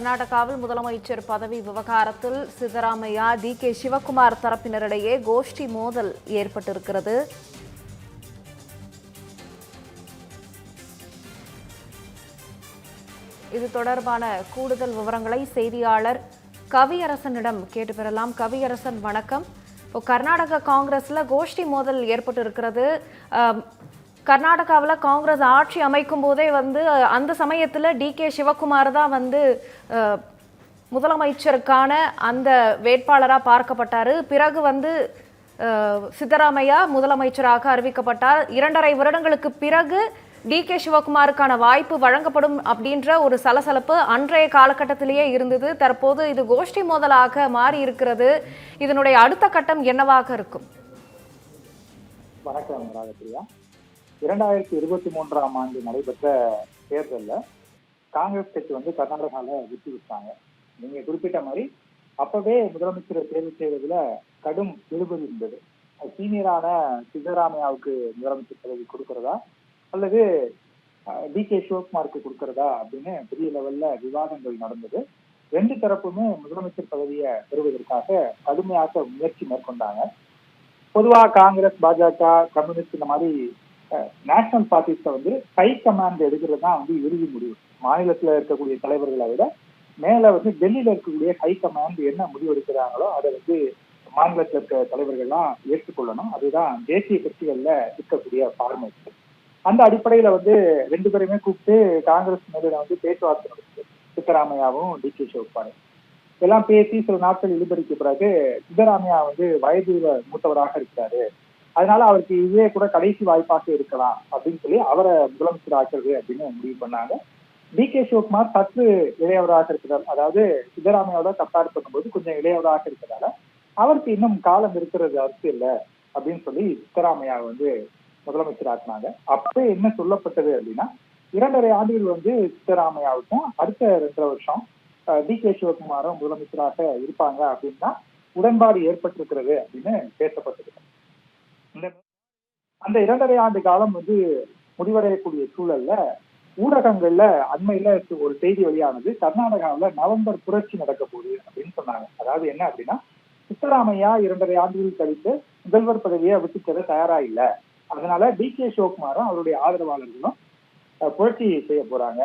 கர்நாடகாவில் முதலமைச்சர் பதவி விவகாரத்தில் சித்தராமையா டி கே சிவகுமார் தரப்பினரிடையே கோஷ்டி மோதல் ஏற்பட்டிருக்கிறது. இது தொடர்பான கூடுதல் விவரங்களை செய்தியாளர் கவியரசனிடம் கேட்டு பெறலாம். கவியரசன் வணக்கம். இப்போ கர்நாடக காங்கிரஸ்ல கோஷ்டி மோதல் ஏற்பட்டு இருக்கிறது கர்நாடகாவில் காங்கிரஸ் ஆட்சி அமைக்கும் போதே வந்து அந்த சமயத்தில் டி கே சிவகுமார் தான் வந்து முதலமைச்சருக்கான அந்த வேட்பாளராக பார்க்கப்பட்டார். பிறகு வந்து சித்தராமையா முதலமைச்சராக அறிவிக்கப்பட்டார். இரண்டரை வருடங்களுக்கு பிறகு டி கே சிவகுமாருக்கான வாய்ப்பு வழங்கப்படும் அப்படின்ற ஒரு சலசலப்பு அன்றைய காலகட்டத்திலேயே இருந்தது. தற்போது இது கோஷ்டி மோதலாக மாறி இருக்கிறது இதனுடைய அடுத்த கட்டம் என்னவாக இருக்கும்? வணக்கம் ராகப்பிரியா இரண்டாயிரத்தி இருபத்தி மூன்றாம் ஆண்டு நடைபெற்ற தேர்தலில் காங்கிரஸ் கட்சி வந்து கர்நாடகாவில் வெற்றி விட்டாங்க நீங்க குறிப்பிட்ட மாதிரி அப்பவே முதலமைச்சரை தேர்வு செய்வதில் கடும் இழுபறி இருந்தது. சீனியரான சித்தராமையாவுக்கு முதலமைச்சர் பதவி கொடுக்கறதா? அல்லது டி கே சிவகுமாருக்கு கொடுக்கறதா? அப்படின்னு பெரிய லெவல்ல விவாதங்கள் நடந்தது. ரெண்டு தரப்புமே முதலமைச்சர் பதவியை பெறுவதற்காக கடுமையாக முயற்சி மேற்கொண்டாங்க. பொதுவா காங்கிரஸ் பாஜக கம்யூனிஸ்ட் இந்த மாதிரி நேஷனல் பார்ட்டிஸ்ல வந்து ஹை கமாண்ட் எடுக்கிறது தான் வந்து இறுதி முடிவு. மாநிலத்தில் இருக்கக்கூடிய தலைவர்களை விட மேல வந்து டெல்லியில இருக்கக்கூடிய ஹை கமாண்ட் என்ன முடிவு எடுக்கிறாங்களோ அதை வந்து மாநிலத்தில் இருக்க தலைவர்கள்லாம் ஏற்றுக்கொள்ளணும். அதுதான் தேசிய கட்சிகள்ல இருக்கக்கூடிய ஃபார்மேட் அந்த அடிப்படையில வந்து ரெண்டு பேருமே கூப்பிட்டு காங்கிரஸ் மேலிடம் வந்து பேச்சுவார்த்தை நடத்துது. சித்தராமையாவும் டி கே சிவகுமாரும். எல்லாம் பேசி சில நாட்கள் இழுபறிக்க பிறகு சித்தராமையா வந்து வயது மூத்தவராக இருக்கிறாரு. அதனால அவருக்கு இதே கூட கடைசி வாய்ப்பாக இருக்கலாம் அப்படின்னு சொல்லி அவரை முதலமைச்சர் ஆக்குறது அப்படின்னு முடிவு பண்ணாங்க. டி கே சிவகுமார் சற்று இளையவராக இருக்கிறார். அதாவது சித்தராமையோட கம்பேர் பண்ணும்போது கொஞ்சம் இளையவராக இருக்கிறதால அவருக்கு இன்னும் காலம் இருக்கிறது அவசியம் இல்லை அப்படின்னு சொல்லி சித்தராமையா வந்து முதலமைச்சர் ஆக்குனாங்க. அப்ப என்ன சொல்லப்பட்டது அப்படின்னா இரண்டரை ஆண்டுகள் வந்து சித்தராமையாவுக்கும் அடுத்த ரெண்டரை வருஷம் டி கே சிவகுமாரும் முதலமைச்சராக இருப்பாங்க அப்படின்னா உடன்பாடு ஏற்பட்டிருக்கிறது அப்படின்னு பேசப்பட்டிருக்கு. அந்த இரண்டரை ஆண்டு காலம் வந்து முடிவடையக்கூடிய சூழல்ல ஊடகங்கள்ல அண்மையில ஒரு செய்தி வெளியானது கர்நாடகாவில் நவம்பர் புரட்சி நடக்க போகுது அப்படின்னு சொன்னாங்க. அதாவது என்ன அப்படின்னா சித்தராமையா இரண்டரை ஆண்டுகள் கழித்து முதல்வர் பதவியை விட்டுத்தர தயாரா இல்ல. அதனால டி கே சிவகுமாரும் அவருடைய ஆதரவாளர்களும் புரட்சி செய்ய போறாங்க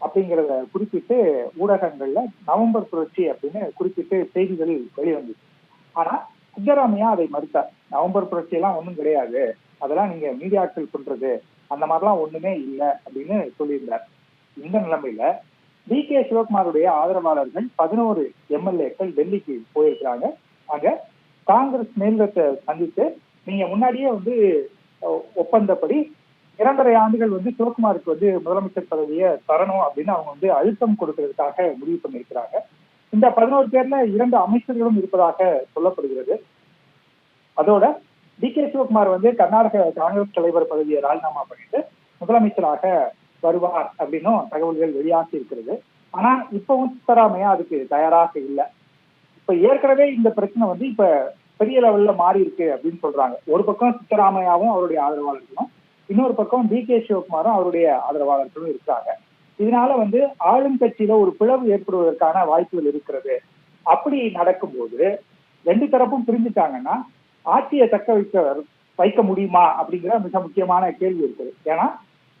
அப்படிங்கிறத குறிப்பிட்டு ஊடகங்கள்ல நவம்பர் புரட்சி அப்படின்னு குறிப்பிட்டு செய்திகள் வெளிவந்துச்சு. ஆனா சித்தராமையா அதை மறுத்தார். நவம்பர் புரட்சி எல்லாம் ஒன்றும் கிடையாது. அதெல்லாம் நீங்க மீடியாக்கள் பண்றது அந்த மாதிரிலாம் ஒண்ணுமே இல்லை அப்படின்னு சொல்லியிருந்தார். இந்த நிலைமையில டி கே சிவகுமாருடைய ஆதரவாளர்கள் பதினோரு எம்எல்ஏக்கள் டெல்லிக்கு போயிருக்கிறாங்க. அங்க காங்கிரஸ் மேலிடத்தை சந்தித்து நீங்க முன்னாடியே வந்து ஒப்பந்தப்படி இரண்டரை ஆண்டுகள் வந்து சிவகுமாருக்கு வந்து முதலமைச்சர் பதவியை தரணும் அப்படின்னு அவங்க வந்து அழுத்தம் கொடுக்கறதுக்காக முடிவு பண்ணியிருக்கிறாங்க. இந்த பதினோரு பேர்ல இரண்டு அமைச்சர்களும் இருப்பதாக சொல்லப்படுகிறது. அதோட டி கே சிவகுமார் வந்து கர்நாடக காங்கிரஸ் தலைவர் பதவியை ராஜினாமா பண்ணிட்டு முதலமைச்சராக வருவார் அப்படின்னும் தகவல்கள் வெளியாகி இருக்கிறது. ஆனா இப்பவும் சித்தராமையா அதுக்கு தயாராக இல்லை. இப்ப ஏற்கனவே இந்த பிரச்சனை வந்து இப்ப பெரிய லெவல்ல மாறி இருக்கு அப்படின்னு சொல்றாங்க. ஒரு பக்கம் சித்தராமையாவும் அவருடைய ஆதரவாளர்களும் இன்னொரு பக்கம் டி கே சிவகுமாரும் அவருடைய ஆதரவாளர்களும் இருக்காங்க இதனால வந்து ஆளும் கட்சியில ஒரு பிளவு ஏற்படுவதற்கான வாய்ப்புகள் இருக்கிறது. அப்படி நடக்கும்போது ரெண்டு தரப்பும் பிரிஞ்சுட்டாங்கன்னா ஆட்சியை தக்க வைக்க வைக்க முடியுமா அப்படிங்கிற மிக முக்கியமான கேள்வி இருக்குது. ஏன்னா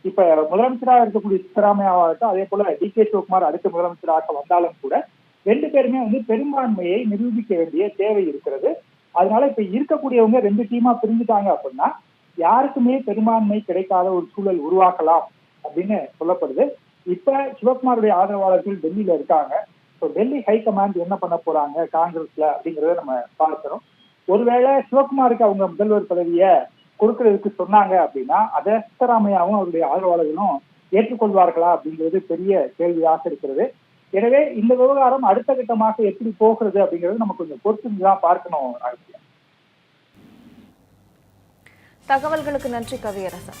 இப்ப முதலமைச்சராக இருக்கக்கூடிய சித்தராமையாவாகட்டும் அதே போல டி கே சிவகுமார் அடுத்த முதலமைச்சராக வந்தாலும் கூட ரெண்டு பேருமே வந்து பெரும்பான்மையை நிரூபிக்க வேண்டிய தேவை இருக்கிறது. அதனால இப்ப இருக்கக்கூடியவங்க ரெண்டு டீமா பிரிஞ்சுட்டாங்க அப்படின்னா யாருக்குமே பெரும்பான்மை கிடைக்காத ஒரு சூழல் உருவாக்கலாம் அப்படின்னு சொல்லப்படுது. இப்ப சிவகுமாருடைய ஆதரவாளர்கள் டெல்லியில இருக்காங்க. டெல்லி ஹை கமாண்ட் என்ன பண்ண போறாங்க காங்கிரஸ்ல அப்படிங்கறத நம்ம பார்க்கிறோம். ஒருவேளை சிவகுமாருக்கு அவங்க முதல்வர் பதவியை கொடுக்கறதுக்கு சொன்னாங்க அப்படின்னா அதை சித்தராமையாவும் அவருடைய ஆதரவாளர்களும் ஏற்றுக்கொள்வார்களா அப்படிங்கிறது பெரிய கேள்வியாக இருக்கிறது. எனவே இந்த விவகாரம் அடுத்த கட்டமாக எப்படி போகிறது அப்படிங்கிறது நம்ம கொஞ்சம் பொறுத்து தான் பார்க்கணும் தகவல்களுக்கு நன்றி கவியரசன்.